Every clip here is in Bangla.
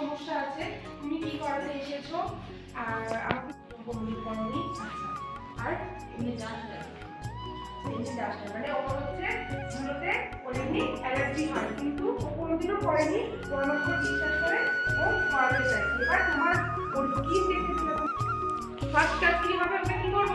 সমস্যা আছে, তুমি কি করাতে এসেছ? আর আমাকে করনি আচ্ছা আর। মানে হচ্ছে হয়, কিন্তু কোনোদিনও করেনি আমার বিশ্বাস করে ও করাতে চাই এবার তোমার ওর দেখেছিল ফার্স্ট কাজ কি হবে, আমরা কি করব?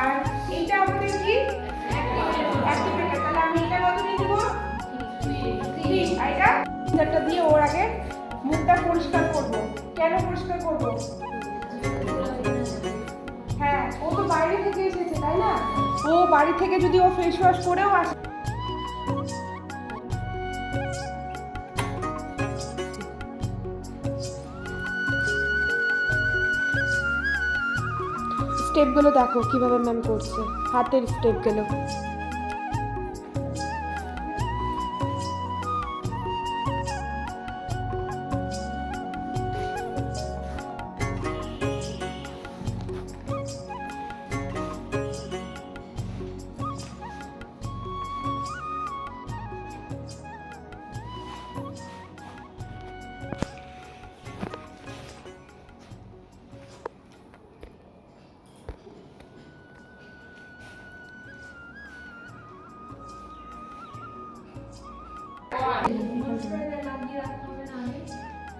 আর এইটা আমাদের কি? তাহলে আমি এটা কত ক্রিম আর এটা দিয়ে ওর আগে মুখটা পরিষ্কার করব কেন পরিষ্কার করব তো বাইরে থেকে এসেছে, তাই না? ও বাড়ি থেকে যদি ও ফেস ওয়াশ করেও আসে। স্টেপগুলো দেখো কীভাবে ম্যাম করছে। হাতের স্টেপগুলো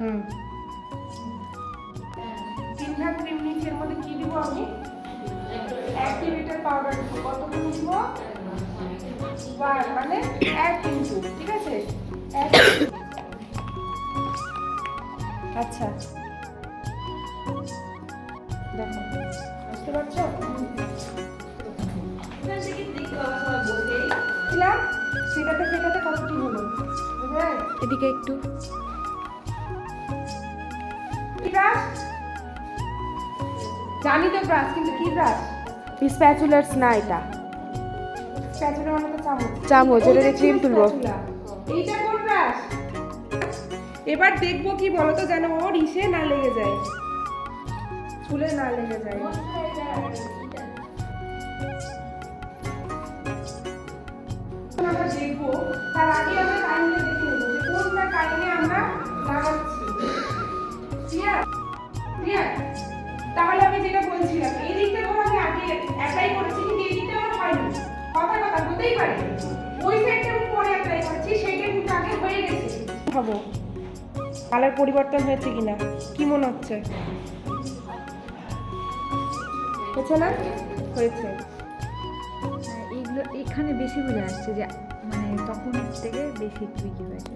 হুম। তিন ভাগ ক্রিম নিচ্ছি মধ্যে কি দিব আমি? অ্যাক্টিভেটর পাউডার দিব। কতটুকু দিব? ওয়ান মানে এক কিন্তু ঠিক আছে? এক আচ্ছা। দেখো, বুঝতে পারছ? সেটাতে সেটাতে কত কি হলো? এদিকে একটু। জানি তো ব্রাশ কিন্তু কি ব্রাশ স্প্যাচুলার্স না এটা। স্প্যাচুলা মানে তো চামচ। চামচ, এটা দিয়ে ছিল তুলবো। এইটা কোন ব্রাশ এবার দেখব কি বলতো যেন ওর ইসে না লেগে যায়। চুলে না লেগে যায়। আমরা দেখব তার আগে আমরা কাহিনীটা দেখে নেব যে কোনটা কাহিনী আমরা লাগাচ্ছি। তাহলে আমি যেটা বলছিলাম এই দিকটা ধরো আমি আগে অ্যাপ্লাই করেছি কিন্তু এই দিকটা আমার হয়নি। কথা কথা হতেই পারে। ওই সাইডটা আমি পরে অ্যাপ্লাই করেছি সেইটা কিন্তু আগে হয়ে গেছে। ভাবো কালার পরিবর্তন হয়েছে কিনা? কি মনে হচ্ছে? হচ্ছে না? হয়েছে। হ্যাঁ, এইগুলো এখানে বেশি বোঝা যাচ্ছে যে মানে তখন থেকে বেশি টুইকি হয়েছে।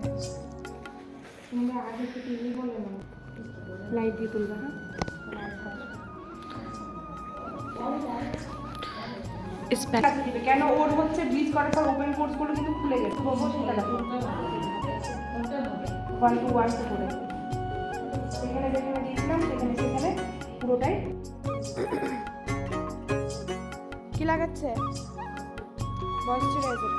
তোমরা আগে থেকে এই বলো না লাইট দিয়ে তুলবা হ্যাঁ? কেন? ওর হচ্ছে ব্লিচ করার পর ওপেন কোর্সগুলো কিন্তু খুলে গেছে। বলব সেটা দেখো ওয়ান টু ওয়ান টু করে। সেখানে যেখানে দিয়েছিলাম সেখানে সেখানে পুরোটাই। কি লাগাচ্ছে? ময়শ্চারাইজার